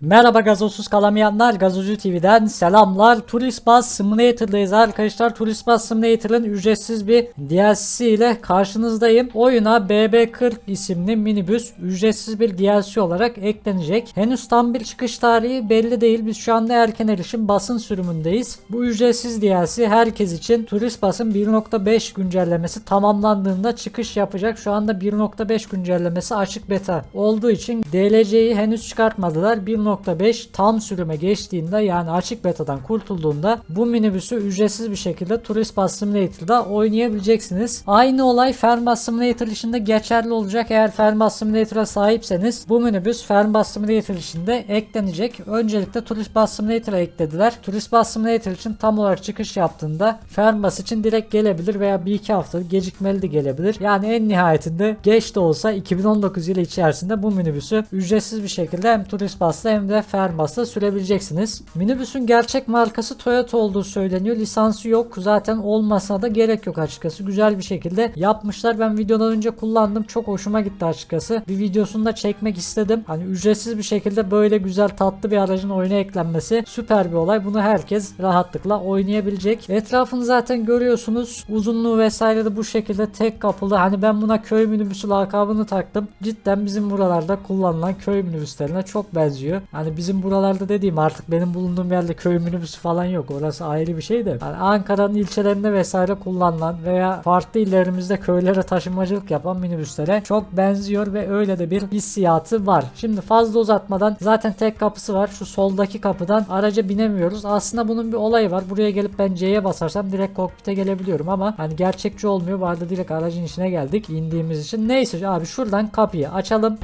Merhaba gazozsuz kalamayanlar Gazozu TV'den selamlar. Turist Bus Simulator'dayız arkadaşlar. Turist Bus Simulator'ın ücretsiz bir DLC ile karşınızdayım. Oyuna BB40 isimli minibüs ücretsiz bir DLC olarak eklenecek. Henüz tam bir çıkış tarihi belli değil. Biz şu anda erken erişim basın sürümündeyiz. Bu ücretsiz DLC herkes için Turist Bus'ın 1.5 güncellemesi tamamlandığında çıkış yapacak. Şu anda 1.5 güncellemesi açık beta olduğu için DLC'yi henüz çıkartmadılar. 1.5 tam sürüme geçtiğinde yani açık betadan kurtulduğunda bu minibüsü ücretsiz bir şekilde Turist Bus Simulator'da oynayabileceksiniz. Aynı olay Fernbus Simulator içinde geçerli olacak. Eğer Fernbus Simulator'a sahipseniz bu minibüs Fernbus Simulator içinde eklenecek. Öncelikle Turist Bus Simulator'a eklediler. Turist Bus Simulator için tam olarak çıkış yaptığında Fernbus için direkt gelebilir veya bir iki hafta gecikmeli de gelebilir. Yani en nihayetinde geç de olsa 2019 yılı içerisinde bu minibüsü ücretsiz bir şekilde hem Turist Bus'ta hem de Fernbus'ta sürebileceksiniz. Minibüsün gerçek markası Toyota olduğu söyleniyor. Lisansı yok. Zaten olmasına da gerek yok açıkçası. Güzel bir şekilde yapmışlar. Ben videodan önce kullandım. Çok hoşuma gitti açıkçası. Bir videosunu da çekmek istedim. Hani ücretsiz bir şekilde böyle güzel tatlı bir aracın oyuna eklenmesi süper bir olay. Bunu herkes rahatlıkla oynayabilecek. Etrafını zaten görüyorsunuz. Uzunluğu vesaire de bu şekilde tek kapılı. Hani ben buna köy minibüsü lakabını taktım. Cidden bizim buralarda kullanılan köy minibüslerine çok benziyor. Hani bizim buralarda dediğim artık benim bulunduğum yerde köy minibüsü falan yok. Orası ayrı bir şey de. Hani Ankara'nın ilçelerinde vesaire kullanılan veya farklı illerimizde köylere taşımacılık yapan minibüslere çok benziyor ve öyle de bir hissiyatı var. Şimdi fazla uzatmadan zaten tek kapısı var. Şu soldaki kapıdan araca binemiyoruz. Aslında bunun bir olayı var. Buraya gelip ben C'ye basarsam direkt kokpite gelebiliyorum ama hani gerçekçi olmuyor. Bu arada direkt aracın içine geldik indiğimiz için. Neyse abi şuradan kapıyı açalım.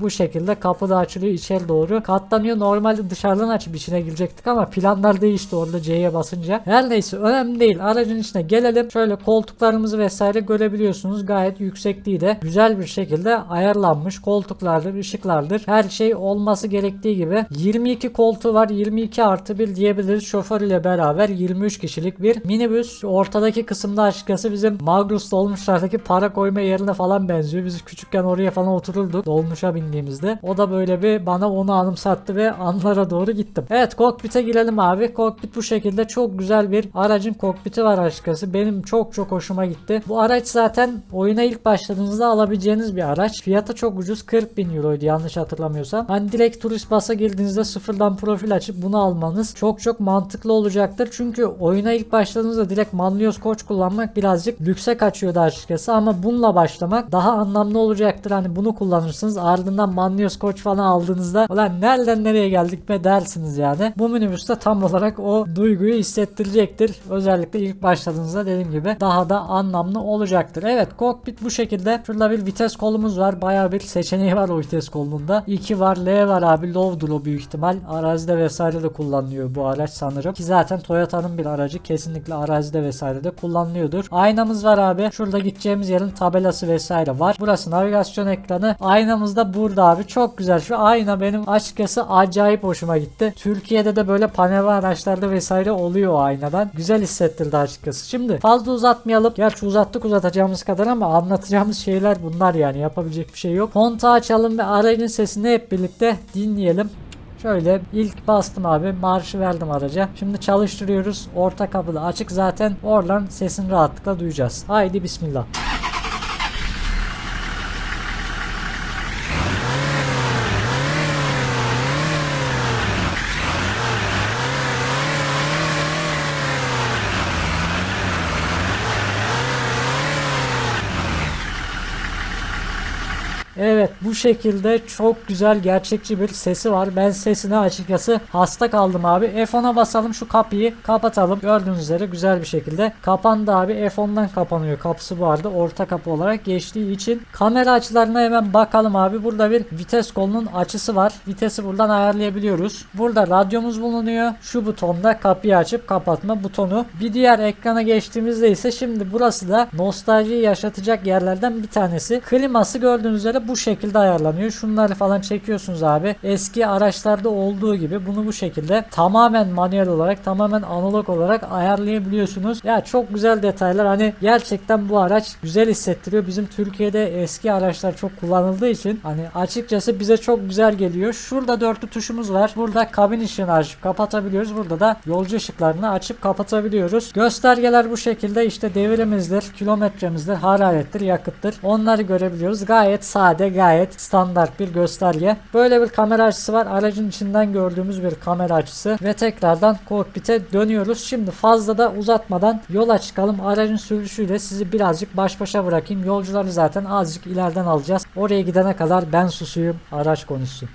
Bu şekilde kapı da açılıyor içeri doğru. Katlanıyor. Normalde dışarıdan açıp içine girecektik ama planlar değişti orada C'ye basınca. Her neyse önemli değil. Aracın içine gelelim. Şöyle koltuklarımızı vesaire görebiliyorsunuz. Gayet yüksekliği de güzel bir şekilde ayarlanmış. Koltuklardır, ışıklardır. Her şey olması gerektiği gibi. 22 koltuğu var. 22 artı 1 diyebiliriz. Şoför ile beraber 23 kişilik bir minibüs. Ortadaki kısımda açıkçası bizim Magrus dolmuşlardaki para koyma yerine falan benziyor. Biz küçükken oraya falan otururduk. Dolmuşa bindiğimizde. O da böyle bir bana onu anımsattı ve anlara doğru gittim. Evet kokpite girelim abi. Kokpit bu şekilde çok güzel bir aracın kokpiti var açıkçası. Benim çok çok hoşuma gitti. Bu araç zaten oyuna ilk başladığınızda alabileceğiniz bir araç. Fiyatı çok ucuz. 40 bin euroydu yanlış hatırlamıyorsam. Hani direkt turist basa girdiğinizde sıfırdan profil açıp bunu almanız çok çok mantıklı olacaktır. Çünkü oyuna ilk başladığınızda direkt Manlios Koç kullanmak birazcık lükse kaçıyordu açıkçası ama bununla başlamak daha anlamlı olacaktır. Hani bunu kullanırsınız ardından Manlios Koç falan aldığınızda ulan nereden nereye geldik be dersiniz yani. Bu minibüste tam olarak o duyguyu hissettirecektir. Özellikle ilk başladığınızda dediğim gibi daha da anlamlı olacaktır. Evet kokpit bu şekilde. Şurada bir vites kolumuz var. Bayağı bir seçeneği var o vites kolunda. 2 var L var abi. Low'dur o büyük ihtimal. Arazide vesaire de kullanılıyor bu araç sanırım. Ki zaten Toyota'nın bir aracı kesinlikle arazide vesaire de kullanılıyordur. Aynamız var abi. Şurada gideceğimiz yerin tabelası vesaire var. Burası navigasyon ekranı. Aynamız da burada abi. Çok güzel. Şu ayna benim açıkçası acayip hoşuma gitti. Türkiye'de de böyle panel araçlarda vesaire oluyor o aynadan. Güzel hissettirdi açıkçası. Şimdi fazla uzatmayalım. Gerçi uzattık uzatacağımız kadar ama anlatacağımız şeyler bunlar yani. Yapabilecek bir şey yok. Kontağı açalım ve aracın sesini hep birlikte dinleyelim. Şöyle ilk bastım abi marşı verdim araca. Şimdi çalıştırıyoruz. Orta kapıda açık zaten. Oradan sesini rahatlıkla duyacağız. Haydi bismillah. Evet bu şekilde çok güzel gerçekçi bir sesi var. Ben sesine açıkçası hasta kaldım abi. F10'a basalım şu kapıyı kapatalım. Gördüğünüz üzere güzel bir şekilde kapandı abi. F10'dan kapanıyor. Kapısı bu arada orta kapı olarak geçtiği için. Kamera açılarına hemen bakalım abi. Burada bir vites kolunun açısı var. Vitesi buradan ayarlayabiliyoruz. Burada radyomuz bulunuyor. Şu butonda kapıyı açıp kapatma butonu. Bir diğer ekrana geçtiğimizde ise şimdi burası da nostaljiyi yaşatacak yerlerden bir tanesi. Kliması gördüğünüz üzere bu şekilde ayarlanıyor. Şunları falan çekiyorsunuz abi. Eski araçlarda olduğu gibi bunu bu şekilde tamamen manuel olarak tamamen analog olarak ayarlayabiliyorsunuz. Ya çok güzel detaylar. Hani gerçekten bu araç güzel hissettiriyor. Bizim Türkiye'de eski araçlar çok kullanıldığı için hani açıkçası bize çok güzel geliyor. Şurada dörtlü tuşumuz var. Burada kabin ışığını açıp kapatabiliyoruz. Burada da yolcu ışıklarını açıp kapatabiliyoruz. Göstergeler bu şekilde işte devirimizdir, kilometremizdir, hararettir, yakıttır. Onları görebiliyoruz. Gayet sade, gayet standart bir gösterge. Böyle bir kamera açısı var. Aracın içinden gördüğümüz bir kamera açısı ve tekrardan kokpite dönüyoruz. Şimdi fazla da uzatmadan yola çıkalım. Aracın sürüşüyle sizi birazcık baş başa bırakayım. Yolcuları zaten azıcık ileriden alacağız. Oraya gidene kadar ben susuyum. Araç konuşsun.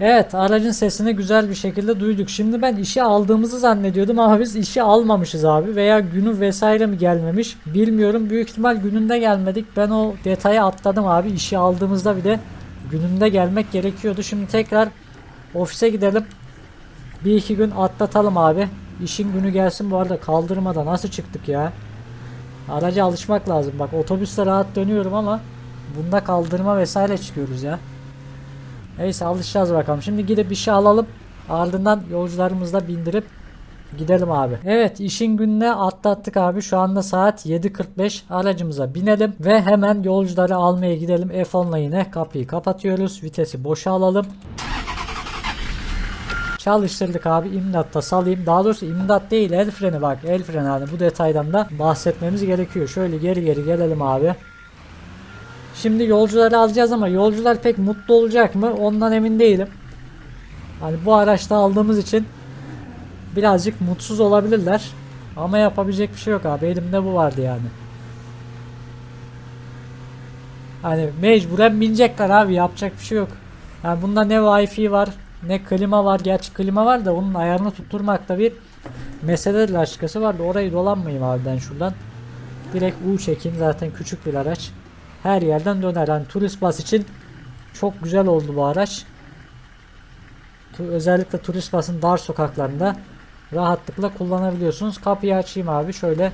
Evet aracın sesini güzel bir şekilde duyduk. Şimdi ben işe aldığımızı zannediyordum ama biz işe almamışız abi. Veya günü vesaire mi gelmemiş bilmiyorum. Büyük ihtimal gününde gelmedik. Ben o detayı atladım abi. İşe aldığımızda bir de gününde gelmek gerekiyordu. Şimdi tekrar ofise gidelim. Bir iki gün atlatalım abi. İşin günü gelsin bu arada kaldırmada nasıl çıktık ya. Araca alışmak lazım. Bak otobüste rahat dönüyorum ama bunda kaldırma vesaire çıkıyoruz ya. Neyse alışacağız bakalım. Şimdi gidip bir şey alalım. Ardından yolcularımızı da bindirip gidelim abi. Evet işin gününe atlattık abi. Şu anda saat 7.45. Aracımıza binelim ve hemen yolcuları almaya gidelim. F10'la yine kapıyı kapatıyoruz. Vitesi boşa alalım. Çalıştırdık abi imdatta salayım. Daha doğrusu imdat değil el freni bak el freni hani bu detaydan da bahsetmemiz gerekiyor. Şöyle geri geri gelelim abi. Şimdi yolcuları alacağız ama yolcular pek mutlu olacak mı? Ondan emin değilim. Hani bu araçta aldığımız için birazcık mutsuz olabilirler. Ama yapabilecek bir şey yok abi. Elimde bu vardı yani. Hani mecburen binecekler abi. Yapacak bir şey yok. Yani bunda ne wifi var ne klima var. Gerçi klima var da onun ayarını tutturmakta bir meseledir açıkçası vardı. Orayı dolanmayayım abi ben şuradan. Direkt U çekeyim. Zaten küçük bir araç her yerden döner. Yani turist bas için çok güzel oldu bu araç. Özellikle turist basın dar sokaklarında rahatlıkla kullanabiliyorsunuz. Kapıyı açayım abi. Şöyle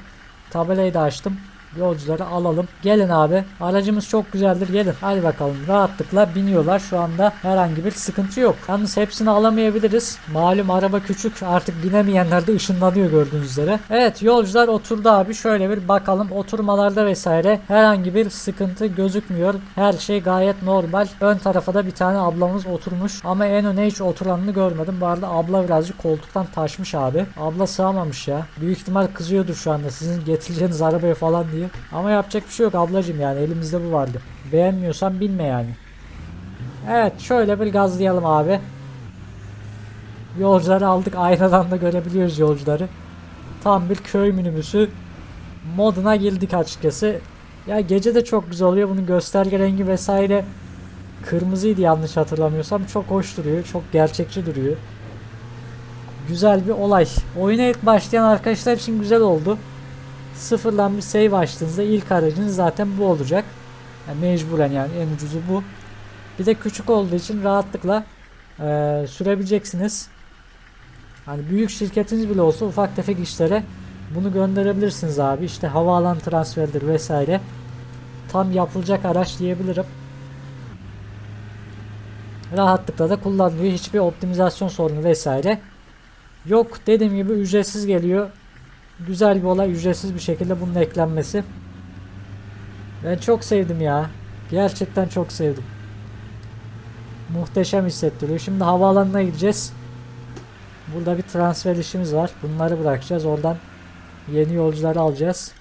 tabelayı da açtım. Yolcuları alalım. Gelin abi. Aracımız çok güzeldir. Gelin. Hadi bakalım. Rahatlıkla biniyorlar. Şu anda herhangi bir sıkıntı yok. Yalnız hepsini alamayabiliriz. Malum araba küçük. Artık binemeyenler de ışınlanıyor gördüğünüz üzere. Evet yolcular oturdu abi. Şöyle bir bakalım. Oturmalarda vesaire herhangi bir sıkıntı gözükmüyor. Her şey gayet normal. Ön tarafa da bir tane ablamız oturmuş. Ama en öne hiç oturanını görmedim. Bu arada abla birazcık koltuktan taşmış abi. Abla sığamamış ya. Büyük ihtimal kızıyordur şu anda. Sizin getireceğiniz arabaya falan diye. Ama yapacak bir şey yok ablacım yani. Elimizde bu vardı. Beğenmiyorsan binme yani. Evet şöyle bir gazlayalım abi. Yolcuları aldık. Aynadan da görebiliyoruz yolcuları. Tam bir köy minibüsü moduna girdik açıkçası. Ya gece de çok güzel oluyor. Bunun gösterge rengi vesaire kırmızıydı yanlış hatırlamıyorsam. Çok hoş duruyor. Çok gerçekçi duruyor. Güzel bir olay. Oyuna ilk başlayan arkadaşlar için güzel oldu. Sıfırdan bir save açtığınızda ilk aracınız zaten bu olacak. Yani mecburen yani en ucuzu bu. Bir de küçük olduğu için rahatlıkla eee, sürebileceksiniz. Hani büyük şirketiniz bile olsa ufak tefek işlere bunu gönderebilirsiniz abi. İşte havaalan transferidir vesaire. Tam yapılacak araç diyebilirim. Rahatlıkla da kullanılıyor. Hiçbir optimizasyon sorunu vesaire yok. Dediğim gibi ücretsiz geliyor. Güzel bir olay ücretsiz bir şekilde bunun eklenmesi. Ben çok sevdim ya. Gerçekten çok sevdim. Muhteşem hissettiriyor. Şimdi havaalanına gideceğiz. Burada bir transfer işimiz var. Bunları bırakacağız. Oradan yeni yolcuları alacağız.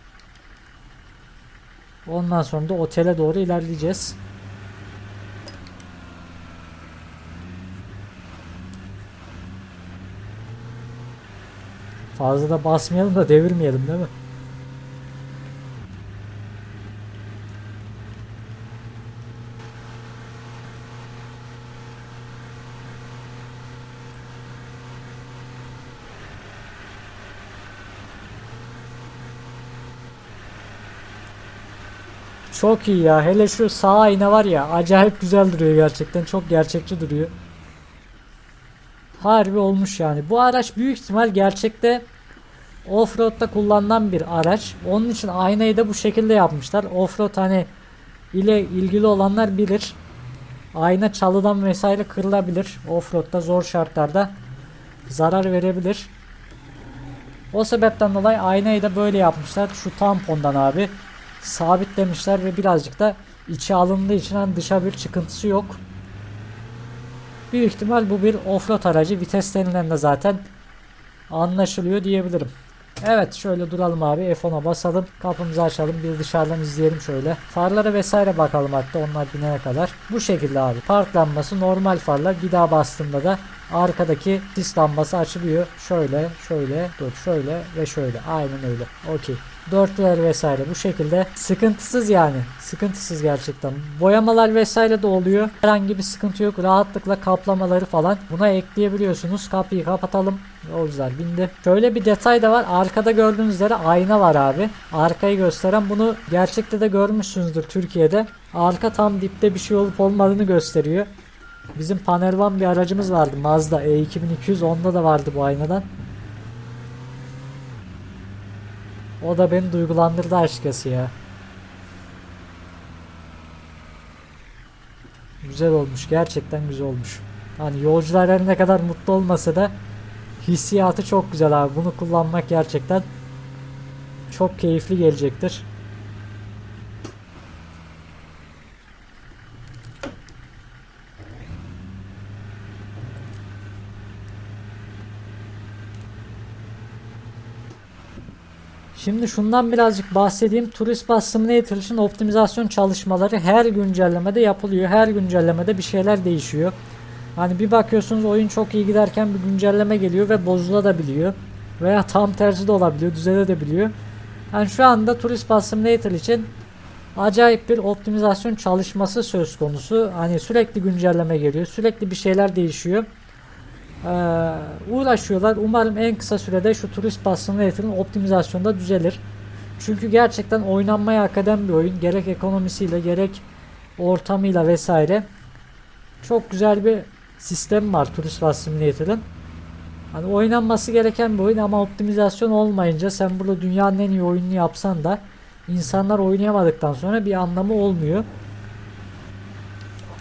Ondan sonra da otele doğru ilerleyeceğiz. Fazla basmayalım da devirmeyelim değil mi? Çok iyi ya. Hele şu sağ ayna var ya acayip güzel duruyor gerçekten. Çok gerçekçi duruyor. Harbi olmuş yani. Bu araç büyük ihtimal gerçekte Offroad'da kullanılan bir araç. Onun için aynayı da bu şekilde yapmışlar. Offroad hani ile ilgili olanlar bilir. Ayna çalıdan vesaire kırılabilir. Offroad'da zor şartlarda zarar verebilir. O sebepten dolayı aynayı da böyle yapmışlar. Şu tampondan abi sabitlemişler ve birazcık da içe alındığı için hani dışa bir çıkıntısı yok. Büyük ihtimal bu bir offroad aracı. Viteslerinden de zaten anlaşılıyor diyebilirim. Evet şöyle duralım abi. F10'a basalım. Kapımızı açalım. Bir dışarıdan izleyelim şöyle. Farlara vesaire bakalım hatta onlar binene kadar. Bu şekilde abi. Park lambası normal farlar. Bir daha bastığımda da arkadaki sis lambası açılıyor. Şöyle şöyle dur şöyle ve şöyle. Aynen öyle. Okey. Dörtlüler vesaire. Bu şekilde. Sıkıntısız yani. Sıkıntısız gerçekten. Boyamalar vesaire de oluyor. Herhangi bir sıkıntı yok. Rahatlıkla kaplamaları falan. Buna ekleyebiliyorsunuz. Kapıyı kapatalım. Yolcular bindi. Şöyle bir detay da var. Arkada gördüğünüz üzere ayna var abi. Arkayı gösteren bunu gerçekte de görmüşsünüzdür Türkiye'de. Arka tam dipte bir şey olup olmadığını gösteriyor bizim Panelvan bir aracımız vardı Mazda E2200 onda da vardı bu aynadan O da beni duygulandırdı açıkçası ya. Güzel olmuş. Gerçekten güzel olmuş. Hani yolcular her ne kadar mutlu olmasa da hissiyatı çok güzel abi. Bunu kullanmak gerçekten çok keyifli gelecektir. Şimdi şundan birazcık bahsedeyim. Turist Simulator için optimizasyon çalışmaları her güncellemede yapılıyor. Her güncellemede bir şeyler değişiyor. Hani bir bakıyorsunuz oyun çok iyi giderken bir güncelleme geliyor ve bozulabiliyor. Veya tam tersi de olabiliyor, düzelebiliyor. Yani şu anda Turist Simulator için acayip bir optimizasyon çalışması söz konusu. Hani sürekli güncelleme geliyor, sürekli bir şeyler değişiyor. Ee, uğraşıyorlar. Umarım en kısa sürede şu turist bus simulator'ın optimizasyonu da düzelir. Çünkü gerçekten oynanmaya hak eden bir oyun. Gerek ekonomisiyle gerek ortamıyla vesaire. Çok güzel bir sistem var turist bus simulator'ın. Hani oynanması gereken bir oyun ama optimizasyon olmayınca sen burada dünyanın en iyi oyununu yapsan da insanlar oynayamadıktan sonra bir anlamı olmuyor.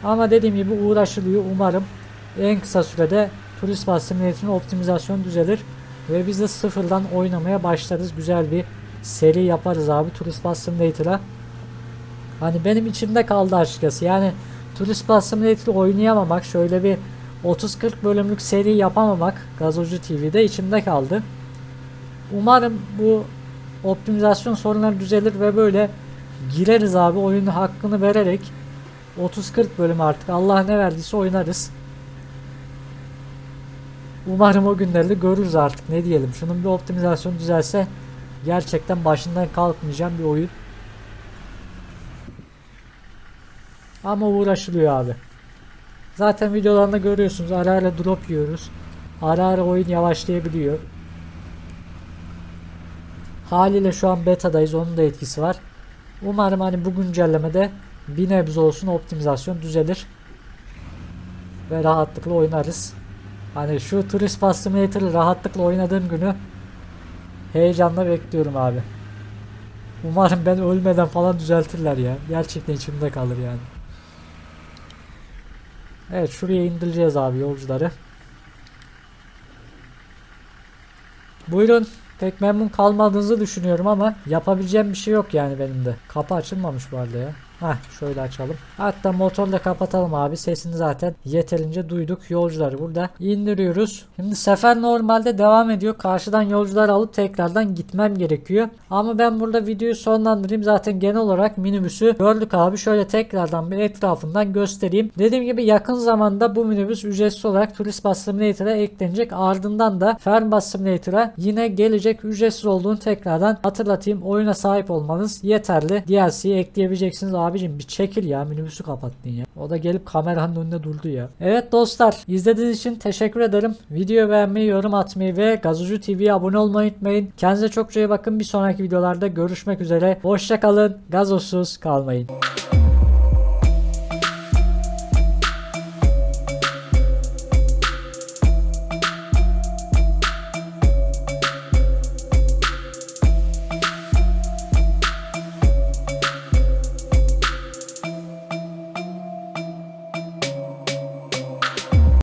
Ama dediğim gibi uğraşılıyor. Umarım en kısa sürede Turist Bus Simulator'ın optimizasyon düzelir ve biz de sıfırdan oynamaya başlarız. Güzel bir seri yaparız abi Turist Bus Simulator'a. Hani benim içimde kaldı açıkçası. Yani Turist Bus Simulator oynayamamak, şöyle bir 30-40 bölümlük seri yapamamak Gazocu TV'de içimde kaldı. Umarım bu optimizasyon sorunları düzelir ve böyle gireriz abi oyunun hakkını vererek 30-40 bölüm artık Allah ne verdiyse oynarız. Umarım o günleri görürüz artık ne diyelim. Şunun bir optimizasyonu düzelse gerçekten başından kalkmayacağım bir oyun. Ama uğraşılıyor abi. Zaten videolarında görüyorsunuz ara ara drop yiyoruz. Ara ara oyun yavaşlayabiliyor. Haliyle şu an betadayız onun da etkisi var. Umarım hani bu güncellemede bir nebze olsun optimizasyon düzelir. Ve rahatlıkla oynarız. Hani şu Turist Bus Simulator'ı rahatlıkla oynadığım günü heyecanla bekliyorum abi. Umarım ben ölmeden falan düzeltirler ya. Gerçekten içimde kalır yani. Evet şuraya indireceğiz abi yolcuları. Buyurun. Pek memnun kalmadığınızı düşünüyorum ama yapabileceğim bir şey yok yani benim de. Kapı açılmamış bu arada ya. Hah şöyle açalım. Hatta motoru da kapatalım abi. Sesini zaten yeterince duyduk. Yolcuları burada indiriyoruz. Şimdi sefer normalde devam ediyor. Karşıdan yolcular alıp tekrardan gitmem gerekiyor. Ama ben burada videoyu sonlandırayım. Zaten genel olarak minibüsü gördük abi. Şöyle tekrardan bir etrafından göstereyim. Dediğim gibi yakın zamanda bu minibüs ücretsiz olarak Turist Bus Simulator'a eklenecek. Ardından da Fernbus Simulator'a yine gelecek ücretsiz olduğunu tekrardan hatırlatayım. Oyuna sahip olmanız yeterli. DLC'yi ekleyebileceksiniz abicim. Bir çekil ya minibüsü kapattın ya. O da gelip kameranın önünde durdu ya. Evet dostlar izlediğiniz için teşekkür ederim. Videoyu beğenmeyi, yorum atmayı ve Gazocu TV'ye abone olmayı unutmayın. Kendinize çok iyi bakın. Bir sonraki videolarda görüşmek üzere. Hoşçakalın. Gazozsuz kalmayın.